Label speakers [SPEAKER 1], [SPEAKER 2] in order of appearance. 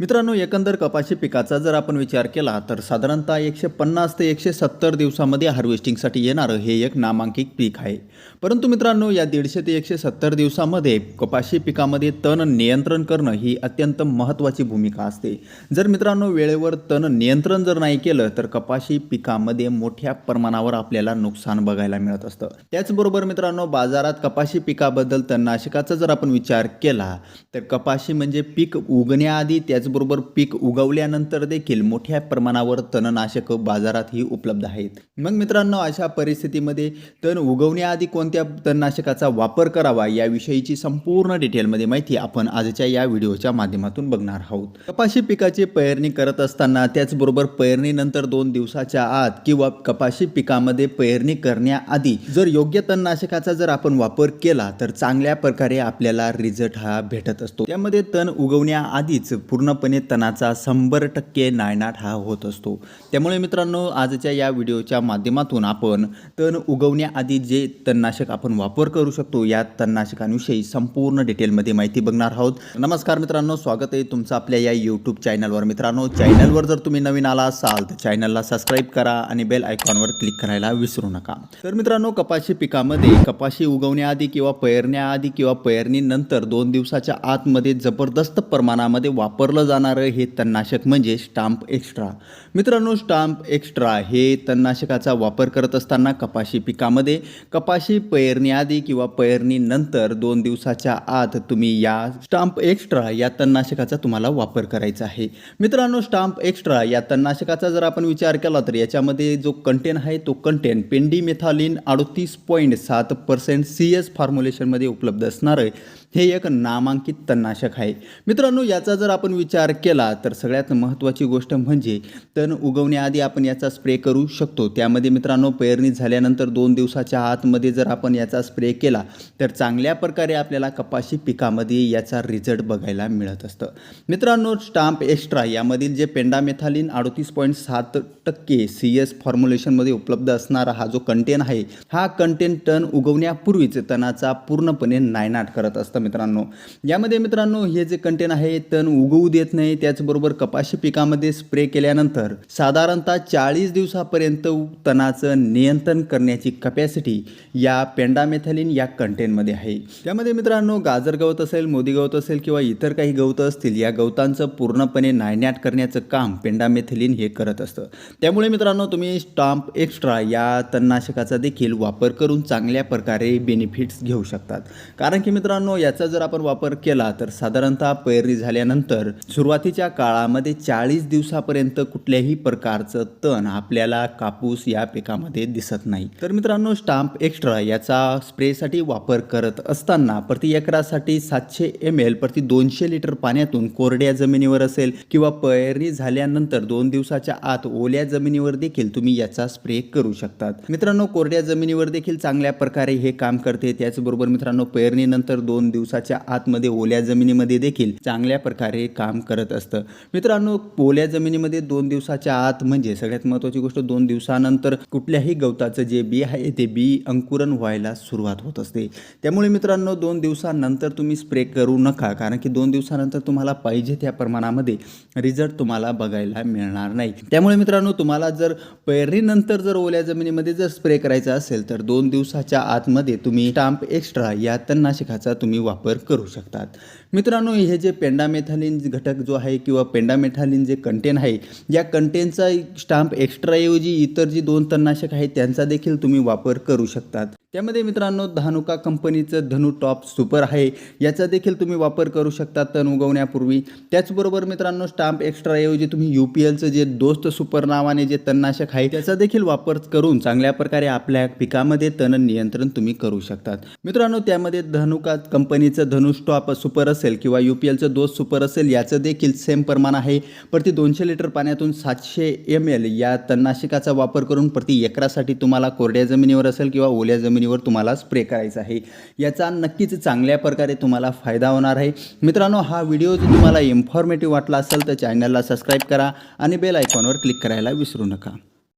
[SPEAKER 1] मित्रांनो एकंदर कपाशी पिकाचा जर आपण विचार केला तर साधारणतः एकशे पन्नास ते एकशे सत्तर दिवसामध्ये हार्वेस्टिंगसाठी येणारं हे एक नामांकित पीक आहे. परंतु मित्रांनो या दीडशे ते एकशे सत्तर दिवसामध्ये कपाशी पिकामध्ये तण नियंत्रण करणं ही अत्यंत महत्त्वाची भूमिका असते. जर मित्रांनो वेळेवर तण नियंत्रण जर नाही केलं तर कपाशी पिकामध्ये मोठ्या प्रमाणावर आपल्याला नुकसान बघायला मिळत असतं. त्याचबरोबर मित्रांनो बाजारात कपाशी पिकाबद्दल तणनाशकाचा जर आपण विचार केला तर कपाशी म्हणजे पीक उगण्याआधी त्याचबरोबर पीक उगवल्यानंतर देखील मोठ्या प्रमाणावर तणनाशक बाजारातही उपलब्ध आहेत. मग मित्रांनो अशा परिस्थितीमध्ये तण उगवण्याआधी कोणत्या तणनाशकाचा वापर करावा याविषयीची संपूर्ण डिटेलमध्ये माहिती आपण आजच्या या व्हिडिओच्या माध्यमातून बघणार आहोत. कपाशी पिकाची पेरणी करत असताना त्याचबरोबर पेरणीनंतर दोन दिवसाच्या आत किंवा कपाशी पिकामध्ये पेरणी करण्याआधी जर योग्य तणनाशकाचा जर आपण वापर केला तर चांगल्या प्रकारे आपल्याला रिझल्ट हा भेटत असतो. त्यामध्ये तण उगवण्याआधीच पूर्णपणे तणाचा शंभर टक्के नायनाट हा होत असतो. त्यामुळे मित्रांनो आजच्या या व्हिडिओच्या माध्यमातून आपण तण उगवण्याआधी जे तणनाशक आपण वापर करू शकतो या तणनाशकांविषयी संपूर्ण डिटेलमध्ये माहिती बघणार आहोत. नमस्कार मित्रांनो स्वागत आहे तुमचं आपल्या या यूट्यूब चॅनलवर मित्रांनो चॅनलवर जर तुम्ही नवीन आला असाल तर चॅनलला सबस्क्राईब करा आणि बेल आयकॉनवर क्लिक करायला विसरू नका. तर मित्रांनो कपाशी पिकामध्ये कपाशी उगवण्याआधी किंवा पेरण्याआधी किंवा पेरणीनंतर दोन दिवसाच्या आतमध्ये जबरदस्त प्रमाणामध्ये वापरलं जाणारं हे तणनाशक म्हणजे स्टाम्प एक्स्ट्रा. मित्रांनो स्टाम्प एक्स्ट्रा हे तणनाशकाचा वापर करत असताना कपाशी पिकामध्ये कपाशी पेरणीआधी किंवा पेरणीनंतर दोन दिवसाच्या आत तुम्ही या स्टाम्प एक्स्ट्रा या तणनाशकाचा तुम्हाला वापर करायचा आहे. मित्रांनो स्टाम्प एक्स्ट्रा या तणनाशकाचा जर आपण विचार केला तर याच्यामध्ये जो कंटेन आहे तो कंटेन पेंडीमेथालिन अडतीस पॉईंट सात पर्सेंट सी एस फॉर्म्युलेशनमध्ये उपलब्ध असणार आहे. हे एक नामांकित तणनाशक आहे. मित्रांनो याचा जर आपण विचार केला तर सगळ्यात महत्त्वाची गोष्ट म्हणजे तण उगवण्याआधी आपण याचा स्प्रे करू शकतो. त्यामध्ये मित्रांनो पेरणी झाल्यानंतर दोन दिवसाच्या आतमध्ये जर आपण याचा स्प्रे केला तर चांगल्या प्रकारे आपल्याला कपाशी पिकामध्ये याचा रिझल्ट बघायला मिळत असतं. मित्रांनो स्टाम्प एक्स्ट्रा यामधील जे पेंडामेथालिन अडतीस पॉईंट सात टक्के सी एस फॉर्म्युलेशनमध्ये उपलब्ध असणारा हा जो कंटेन आहे हा कंटेन टन उगवण्यापूर्वीच तणाचा पूर्णपणे नायनाट करत असतं. मित्रांनो. यामध्ये मित्रांनो हे जे कंटेन आहे तण उगवू देत नाही त्याचबरोबर कपाशी पिकामध्ये स्प्रे केल्यानंतर साधारणतः चाळीस दिवसापर्यंत तणाचं नियंत्रण करण्याची कपॅसिटी या पेंडामेथॅलिन या कंटेनमध्ये आहे. त्यामध्ये मित्रांनो गाजर गवत असेल मोदी गवत असेल किंवा इतर काही गवतं असतील या गवतांचं पूर्णपणे नायनाट करण्याचं काम पेंडामेथिलिन हे करत असतं. त्यामुळे मित्रांनो तुम्ही स्टाम्प एक्स्ट्रा या तणनाशकाचा देखील वापर करून चांगल्या प्रकारे बेनिफिट्स घेऊ शकतात. कारण की मित्रांनो याचा जर आपण वापर केला तर साधारणतः पेरणी झाल्यानंतर सुरुवातीच्या काळामध्ये चाळीस दिवसापर्यंत कुठल्याही प्रकारचं तण आपल्याला कापूस या पिकामध्ये दिसत नाही. तर मित्रांनो स्टाम्प एक्स्ट्रा याचा स्प्रेसाठी वापर करत असताना प्रति एकरासाठी सातशे एम एल प्रति दोनशे लिटर पाण्यातून कोरड्या जमिनीवर असेल किंवा पेरणी झाल्यानंतर दोन दिवसाच्या आत ओल्या जमिनीवर देखील तुम्ही याचा स्प्रे करू शकतात. मित्रांनो कोरड्या जमिनीवर देखील चांगल्या प्रकारे हे काम करते. त्याचबरोबर मित्रांनो पेरणीनंतर दोन दिवसाच्या आतमध्ये ओल्या जमिनीमध्ये देखील चांगल्या प्रकारे काम करत असतं. मित्रांनो ओल्या जमिनीमध्ये दोन दिवसाच्या आत म्हणजे सगळ्यात महत्त्वाची गोष्ट दोन दिवसानंतर कुठल्याही गवताचं जे बी आहे ते बी अंकुरण व्हायला सुरुवात होत असते. त्यामुळे मित्रांनो दोन दिवसानंतर तुम्ही स्प्रे करू नका कारण की दोन दिवसानंतर तुम्हाला पाहिजे त्या प्रमाणामध्ये रिझल्ट तुम्हाला बघायला मिळणार नाही. त्यामुळे मित्रांनो तुम्हाला जर पेरणीनंतर जर ओल्या जमिनीमध्ये जर स्प्रे करायचा असेल तर दोन दिवसाच्या आतमध्ये तुम्ही स्टाम्प एक्स्ट्रा या तणनाशकाचा तुम्ही वापर करू शकतात. मित्रांनो हे जे पेंडामेथालिन घटक जो आहे किंवा पेंडामेथालिन जे कंटेन आहे या कंटेनचा स्टाम्प एक्स्ट्राऐवजी इतर जी दोन तणनाशक आहेत त्यांचा देखील तुम्ही वापर करू शकतात. त्यामध्ये मित्रांनो धानुका कंपनीचं धनु टॉप सुपर आहे. याचा देखील तुम्ही वापर करू शकता तण उगवण्यापूर्वी. त्याचबरोबर मित्रांनो स्टाम्प एक्स्ट्राऐवजी तुम्ही यू पी एलचं जे दोस्त सुपर नावाने जे तणनाशक आहे त्याचा देखील वापर करून चांगल्या प्रकारे आपल्या पिकामध्ये तण नियंत्रण तुम्ही करू शकतात. मित्रांनो त्यामध्ये धनुका कंपनीचं धनु स्टॉप सुपर असेल किंवा यू पी एलचं दोस्त सुपर असेल याचं देखील सेम प्रमाण आहे. प्रति दोनशे लिटर पाण्यातून सातशे एम एल या तणनाशकाचा वापर करून प्रति एकरासाठी तुम्हाला कोरड्या जमिनीवर असेल किंवा ओल्या जमिनी जमिनीवर तुम्हाला स्प्रे करायचा आहे. याचा नक्कीच चांगल्या प्रकारे तुम्हाला फायदा होणार आहे. मित्रांनो हा व्हिडिओ जर तुम्हाला इन्फॉर्मेटिव्ह वाटला असेल तर चॅनलला सबस्क्राईब करा आणि बेल आयकॉनवर क्लिक करायला विसरू नका.